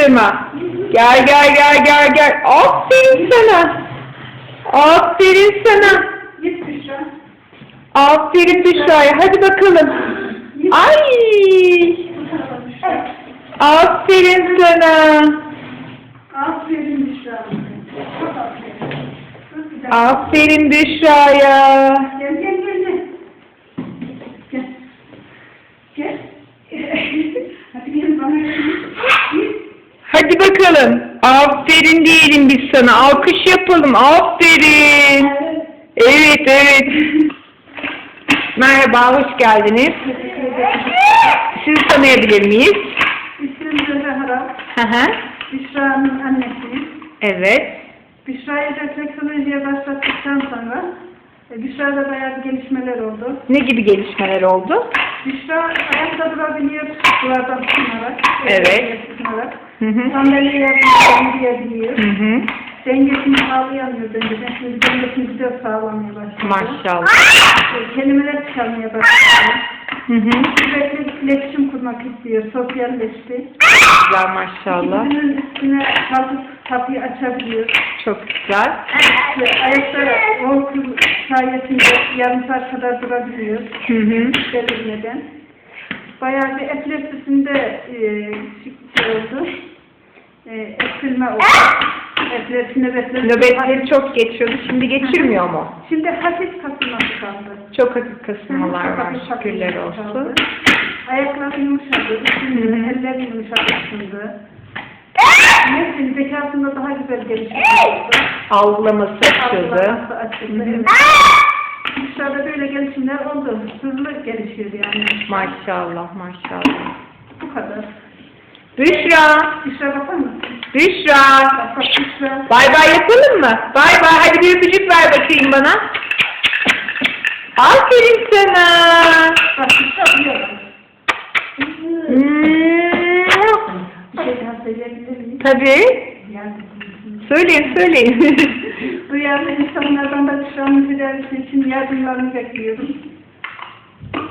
Büşra'ma. Gel gel gel gel gel. Aferin sana. Aferin sana. Git Büşra. Aferin Büşra'ya. Hadi bakalım. Ay. Aferin sana. Aferin Büşra. Aferin Büşra'ya. Gel gel gel gel. Gel. Gel. Hadi gelin bana. Git. Hadi bakalım. Aferin diyelim biz sana. Alkış yapalım. Aferin. Evet evet. Merhaba, hoş geldiniz. Sizi tanıyabilir miyiz? İsmim Zöhre Harap. Hı hı. Büşra'nın annesiyim. Evet. Büşra'yı refleksolojiye başlattıktan sonra e, Büşra'da bayağı bir gelişmeler oldu. Ne gibi gelişmeler oldu? Büşra ayakta durabiliyor duvardan tutunarak. Evet. Tutunarak. Hı hı. Dengesini sağlayamıyor önceden. Şimdi dengesini güzel sağlamaya başladı. Maşallah. E, Kelimeler çıkarmaya başladı. Hı hı. Sürekli iletişim kurmak istiyor. Sosyalleşti. Güzel maşallah. Dizinin üstüne kalkıp kapıyı açabiliyor. Çok güzel. Ve ayakta volkur sayesinde yarım saat kadar durabiliyor. Hı hı. Belirmeden. Bayağı bir epilepsisinde e, şey oldu. E, eksilme oldu. Epilepsi nöbetleri. Nöbetleri çok geçiyordu. Şimdi geçirmiyor mu? Şimdi hafif kasılması kaldı. Çok hafif kasılmalar Çok var. hafif Şükürler olsun. kaldı. Ayakları yumuşadı, ısındı, Hı hı. eller yumuşadı, ısındı. Nefsin zekasında daha güzel oldu. Algılaması açıldı. Algılaması açıldı. Hı hı. evet. Dışarıda böyle gelişimler oldu. Hızlı gelişiyor yani. Maşallah maşallah. Bu kadar. Büşra. Dışarı bakar mısın? Büşra. Bak bak dışarı. Bay bay yapalım mı? Bay bay. Hadi bir öpücük ver bakayım bana. Aferin sana. Bak dışarı diyorum. Hmm. Bir şey daha söyleyebilir miyim? Tabii. Yani, Söyleyin söyleyin. Duyarlı insanlardan da dışarının tedavisi için yardımlarını bekliyorum.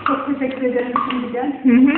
Çok teşekkür ederim şimdiden. Hı hı.